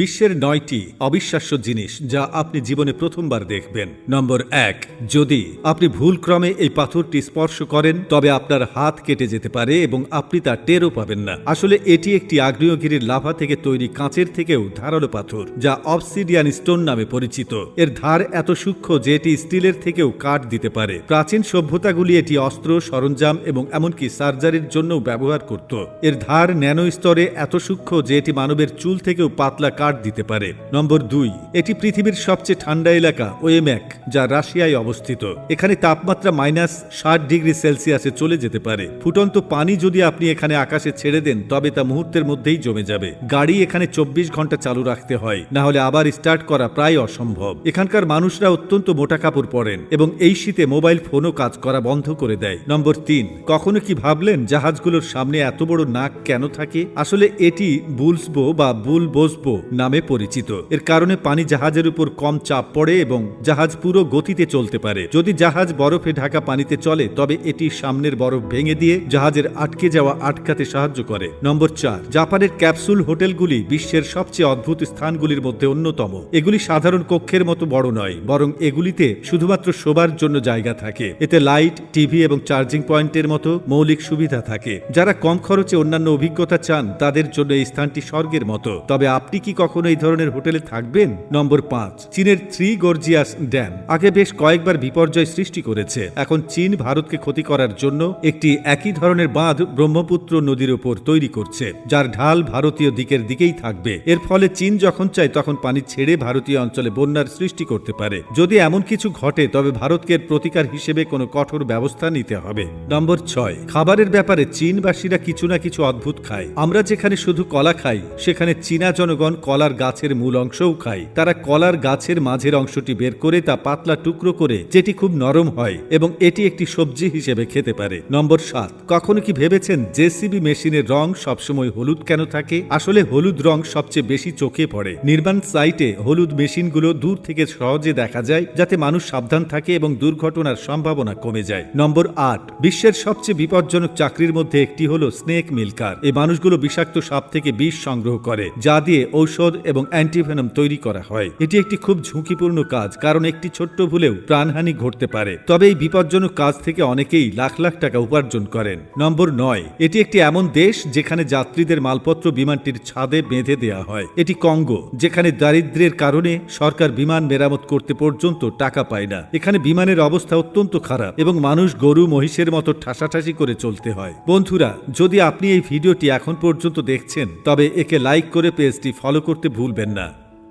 বিশ্বের নয়টি অবিশ্বাস্য জিনিস যা আপনি জীবনে প্রথমবার দেখবেন। নম্বর এক, যদি আপনি ভুলক্রমে এই পাথরটি স্পর্শ করেন, তবে আপনার হাত কেটে যেতে পারে এবং আপনি তা টেরও পাবেন না। আসলে এটি একটি আগ্নেয়গিরির লাভা থেকে তৈরি কাঁচের থেকেও ধারালো পাথর, যা অবসিডিয়ান স্টোন নামে পরিচিত। এর ধার এত সূক্ষ্ম যে এটি স্টিলের থেকেও কাঠ দিতে পারে। প্রাচীন সভ্যতাগুলি এটি অস্ত্র, সরঞ্জাম এবং এমনকি সার্জারির জন্যও ব্যবহার করত। এর ধার ন্যানো স্তরে এত সূক্ষ্ম যে এটি মানবের চুল থেকেও পাতলা কাঠ দিতে পারে। নম্বর দুই, এটি পৃথিবীর সবচেয়ে ঠান্ডা এলাকা ওয়েম্যাক যা রাশিয়ায় অবস্থিত। এখানে তাপমাত্রা মাইনাস ষাট ডিগ্রি সেলসিয়াসে চলে যেতে পারে। ফুটন্ত পানি যদি আপনি এখানে আকাশে ছেড়ে দেন, তবে তা মুহূর্তের মধ্যেই জমে যাবে। গাড়ি এখানে চব্বিশ ঘণ্টা চালু রাখতে হয়, না হলে আবার স্টার্ট করা প্রায় অসম্ভব। এখানকার মানুষরা অত্যন্ত মোটা কাপড় পরেন এবং এই শীতে মোবাইল ফোনও কাজ করা বন্ধ করে দেয়। নম্বর তিন, কখনো কি ভাবলেন জাহাজগুলোর সামনে এত বড় নাক কেন থাকে? আসলে এটি বুলসবো বা বুল বসবো নামে পরিচিত। এর কারণে পানি জাহাজের উপর কম চাপ পড়ে এবং জাহাজ পুরো গতিতে চলতে পারে। যদি জাহাজ বরফে ঢাকা পানিতে চলে, তবে এটি সামনের বরফ ভেঙে দিয়ে জাহাজের আটকে যাওয়া আটকাতে সাহায্য করে। নম্বর চার, জাপানের ক্যাপসুল হোটেলগুলি বিশ্বের সবচেয়ে অদ্ভুত স্থানগুলির মধ্যে অন্যতম। এগুলি সাধারণ কক্ষের মতো বড় নয়, বরং এগুলিতে শুধুমাত্র শোবার জন্য জায়গা থাকে। এতে লাইট, টিভি এবং চার্জিং পয়েন্টের মতো মৌলিক সুবিধা থাকে। যারা কম খরচে অন্যান্য অভিজ্ঞতা চান, তাদের জন্য এই স্থানটি স্বর্গের মতো। তবে আপনি কি কখনো এই ধরনের হোটেলে থাকবেন? নম্বর পাঁচ, চীনের থ্রি গর্জিয়াস ড্যাম। আগে বেশ কয়েকবার বিপর্যয় সৃষ্টি করেছে। এখন চীন ভারতকে ক্ষতি করার জন্য একটি একই ধরনের বাঁধ ব্রহ্মপুত্র নদীর উপর তৈরি করছে, যার ঢাল ভারতীয় দিকের দিকেই থাকবে। এর ফলে চীন যখন চায়, তখন পানি ছেড়ে ভারতীয় অঞ্চলে বন্যার সৃষ্টি করতে পারে। যদি এমন কিছু ঘটে, তবে ভারতকে প্রতিকার হিসেবে কোনো কঠোর ব্যবস্থা নিতে হবে। নম্বর ছয়, খাবারের ব্যাপারে চীনবাসীরা কিছু না কিছু অদ্ভুত খায়। আমরা যেখানে শুধু কলা খাই, সেখানে চীনা জনগণ কলার গাছের মূল অংশও খায়। তারা কলার গাছের মাঝের অংশটি বের করে তা পাতলা টুকরো করে, যেটি খুব নরম হয় এবং এটি একটি সবজি হিসেবে খেতে পারে। নম্বর সাত, কখনো কি ভেবেছেন জেসিবি মেশিনের রং সবসময় হলুদ কেন থাকে? আসলে হলুদ রং সবচেয়ে বেশি চোখে পড়ে। নির্মাণ সাইটে হলুদ মেশিনগুলো দূর থেকে সহজে দেখা যায়, যাতে মানুষ সাবধান থাকে এবং দুর্ঘটনার সম্ভাবনা কমে যায়। নম্বর আট, বিশ্বের সবচেয়ে বিপজ্জনক চাকরির মধ্যে একটি হলো স্নেক মিল্কার। এই মানুষগুলো বিষাক্ত সাপ থেকে বিষ সংগ্রহ করে, যা দিয়ে ঔষধ এবং অ্যান্টিভেনম তৈরি করা হয়। এটি একটি খুব ঝুঁকিপূর্ণ কাজ, কারণ একটি ছোট্ট ভুলেও প্রাণহানি ঘটতে পারে। তবে এই বিপজ্জনক কাজ থেকে অনেকেই লাখ লাখ টাকা উপার্জন করেন। নম্বর নয়, এটি একটি এমন দেশ যেখানে যাত্রীদের মালপত্র বিমানটির ছাদে বেঁধে দেওয়া হয়। এটি কঙ্গো, যেখানে দারিদ্র্যের কারণে সরকার বিমান মেরামত করতে পর্যন্ত টাকা পায় না। এখানে বিমানের অবস্থা অত্যন্ত খারাপ এবং মানুষ গরু, মহিষের মতো ঠাসাঠাসি করে চলতে হয়। বন্ধুরা, যদি আপনি এই ভিডিওটি এখন পর্যন্ত দেখছেন, তবে একে লাইক করে পেজটি ফলো করতে ভুলবেন না।